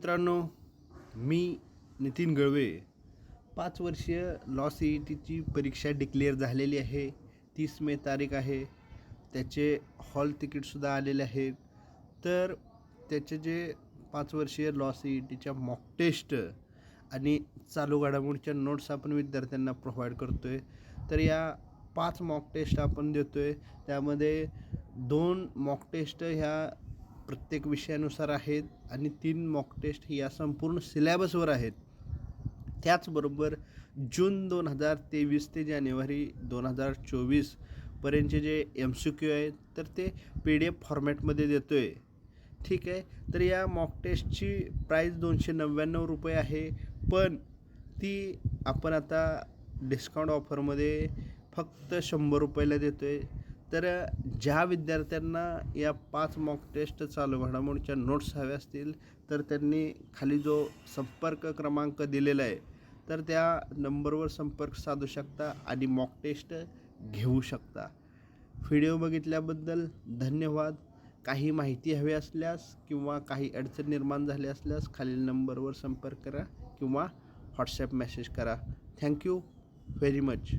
मित्रांनो मी नितीन गळवे. पाच वर्षीय लॉ सी ई टीची परीक्षा डिक्लेअर झालेली आहे. तीस मे तारीख आहे. त्याचे हॉल तिकीटसुद्धा आलेले आहेत. तर त्याचे जे पाच वर्षीय लॉ सी ई टीच्या मॉक टेस्ट आणि चालू घडामोडीच्या नोट्स आपण विद्यार्थ्यांना प्रोव्हाइड करतो आहे तर या पाच मॉक टेस्ट आपण देतो आहे त्यामध्ये दोन मॉक टेस्ट ह्या प्रत्येक विषयानुसार आहेत आणि तीन मॉक टेस्ट या संपूर्ण सिलॅबसवर आहेत. त्याचबरोबर जून दोन हजार तेवीस ते जानेवारी दोन हजार चोवीसपर्यंतचे जे एम सी क्यू आहेत तर ते पी डी एफ फॉर्मॅटमध्ये देतो आहे ठीक आहे? तर या मॉक टेस्टची प्राईस दोनशे नव्याण्णव रुपये आहे पण ती आपण आता डिस्काउंट ऑफरमध्ये फक्त शंभर रुपयाला देतो आहे तर ज्या विद्यार्थ्यांना या पाच मॉक टेस्ट चालू घडामोडीच्या नोट्स हव्या असतील तर त्यांनी खाली जो संपर्क क्रमांक दिलेला आहे तर त्या नंबरवर संपर्क साधू शकता आणि मॉक टेस्ट घेऊ शकता. व्हिडिओ बघितल्याबद्दल धन्यवाद. काही माहिती हवी असल्यास किंवा काही अडचण निर्माण झाली असल्यास खालील नंबरवर संपर्क करा किंवा व्हॉट्सॲप मेसेज करा. Thank you very much